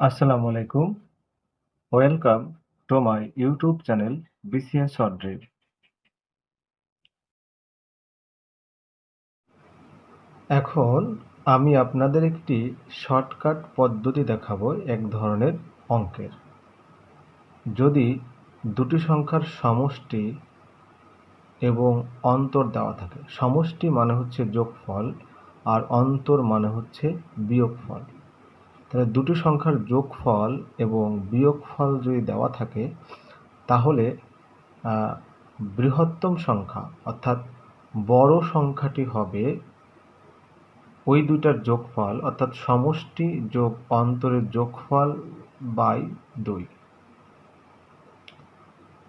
আসসালামু আলাইকুম। Welcome to my YouTube channel BCS short drill এখন আমি আপনাদের একটি শর্টকাট পদ্ধতি দেখাবো এক ধরনের অঙ্কের। যদি দুটি সংখ্যার সমষ্টি এবং অন্তর দেওয়া থাকে, সমষ্টি মানে হচ্ছে যোগফল আর অন্তর মানে হচ্ছে বিয়োগফল। তাহলে দুটি সংখ্যার যোগফল এবং বিয়োগফল যদি দেওয়া থাকে, তাহলে বৃহত্তম সংখ্যা, অর্থাৎ বড় সংখ্যাটি হবে ওই দুইটার যোগফল, অর্থাৎ সমষ্টি যোগ অন্তরের যোগফল বাই দুই।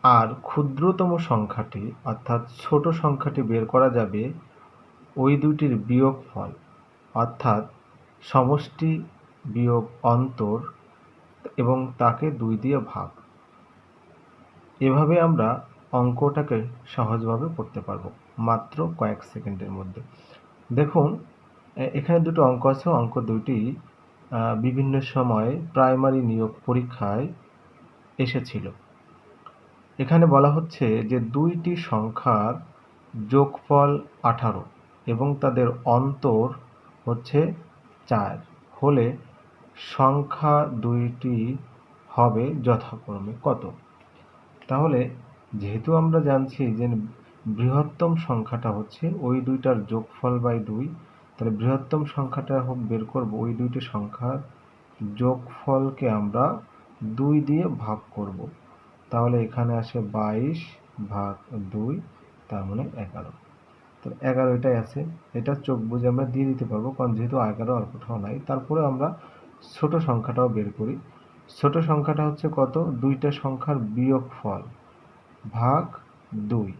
আর ক্ষুদ্রতম সংখ্যাটি, অর্থাৎ ছোট সংখ্যাটি বের করা যাবে ওই দুইটির বিয়োগফল, অর্থাৎ সমষ্টি বিয়োগ অন্তর এবং তাকে দুই দিয়ে ভাগ। এভাবে আমরা অঙ্কটাকে সহজভাবে করতে পারব মাত্র কয়েক সেকেন্ডের মধ্যে। দেখুন এখানে দুটো অঙ্ক আছে। অঙ্ক দুটি বিভিন্ন সময়ে প্রাইমারি নিয়োগ পরীক্ষায় এসেছিল। এখানে বলা হচ্ছে যে দুইটি সংখ্যার যোগফল আঠারো এবং তাদের অন্তর হচ্ছে চার। হলে সংখ্যা দুইটি হবে যথাক্রমে কত? তাহলে যেহেতু আমরা জানছি যে বৃহত্তম সংখ্যাটা হচ্ছে ওই দুইটার যোগফল বাই দুই, তাহলে বৃহত্তম সংখ্যাটা হোক বের করব, ওই দুইটি সংখ্যার যোগফলকে আমরা দুই দিয়ে ভাগ করব। তাহলে এখানে আসে বাইশ ভাগ দুই, তার মানে এগারো। তো এগারো এটাই আছে, এটা চোখ বুঝে আমরা দিয়ে দিতে পারব, কারণ যেহেতু এগারো কোথাও নাই, তারপরে আমরা ছোট সংখ্যাটাও বের করি। ছোট সংখ্যাটা হচ্ছে কত? দুইটা সংখ্যার বিয়োগ ফল ভাগ দুই।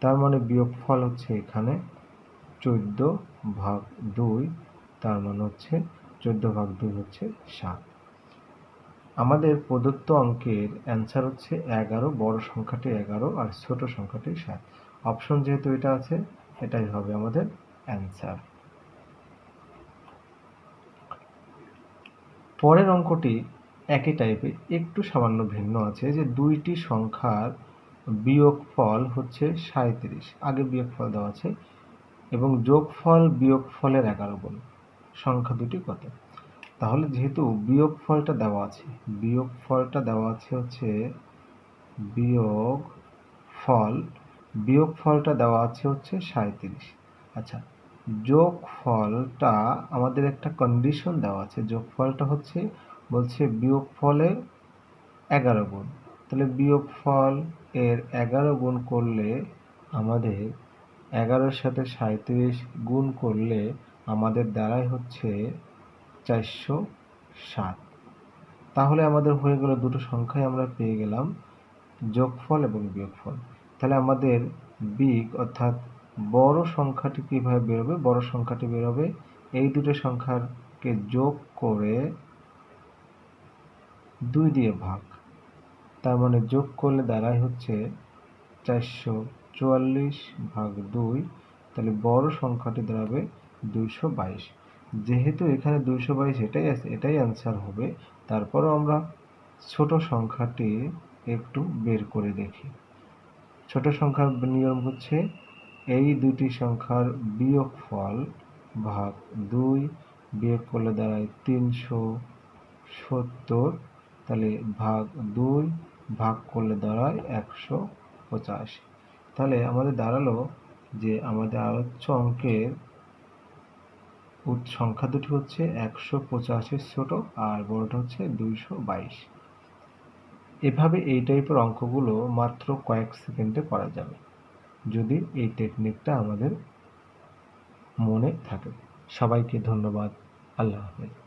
তার মানে বিয়োগ ফল হচ্ছে এখানে চোদ্দ ভাগ দুই, তার মানে হচ্ছে চোদ্দ ভাগ দুই হচ্ছে সাত। আমাদের প্রদত্ত অঙ্কের অ্যান্সার হচ্ছে এগারো, বড় সংখ্যাটি এগারো আর ছোট সংখ্যাটি সাত। অপশন যেহেতু এটা আছে, এটাই হবে আমাদের অ্যান্সার। পরের অঙ্কটি একই টাইপের একটু সামান্য ভিন্ন আছে, যে দুইটি সংখ্যার বিয়োগফল হচ্ছে সাঁত্রিশ আগে বিয়োগফল দেওয়া আছে, এবং যোগফল বিয়োগফলের এগারো গুণ, সংখ্যা দুটি কত? তাহলে যেহেতু বিয়োগফলটা দেওয়া আছে, বিয়োগফলটা দেওয়া আছে হচ্ছে বিয়োগ ফল বিয়োগফলটা দেওয়া আছে হচ্ছে সাঁত্রিশ আচ্ছা যোগফলটা আমাদের একটা কন্ডিশন দেওয়া আছে। যোগফলটা হচ্ছে, বলছে বিয়োগফলে এগারো গুণ। তাহলে বিয়োগফল এর এগারো গুণ করলে আমাদের এগারোর সাথে সাঁত্রিশ গুণ করলে আমাদের দ্বারাই হচ্ছে চারশো সাত। তাহলে আমাদের হয়ে গেল দুটো সংখ্যাই আমরা পেয়ে গেলাম যোগফল এবং বিয়োগফল। তাহলে আমাদের বিগ অর্থাৎ বড় সংখ্যাটি কীভাবে বেরোবে? বড় সংখ্যাটি বেরোবে, এই দুটো সংখ্যাকে যোগ করে দুই দিয়ে ভাগ। তার মানে যোগ করলে দাঁড়ায় হচ্ছে চারশো চুয়াল্লিশ ভাগ দুই। তাহলে বড় সংখ্যাটি দাঁড়াবে দুইশো বাইশ। যেহেতু এখানে দুইশো বাইশ এটাই আছে এটাই অ্যান্সার হবে, তারপরও আমরা ছোট সংখ্যাটি একটু বের করে দেখি। ছোট সংখ্যার নিয়ম হচ্ছে এই দুটি সংখ্যার বিয়োগফল ভাগ দুই বিয়োগ করলে দাঁড়ায় তিনশো সত্তর, তাহলে ভাগ দুই ভাগ করলে দাঁড়ায় একশো পঁচাশি। তাহলে আমাদের দাঁড়াল যে আমাদের আলোচ্য অঙ্কের সংখ্যা দুটি হচ্ছে একশো পঁচাশির ছোট আর বড়টা হচ্ছে দুইশো বাইশ। এভাবে এই টাইপের অঙ্কগুলো মাত্র কয়েক সেকেন্ডে করা যাবে। যদি এই টেকনিকটা আমাদের মনে থাকে। সবাইকে ধন্যবাদ। আল্লাহ হাফেজ।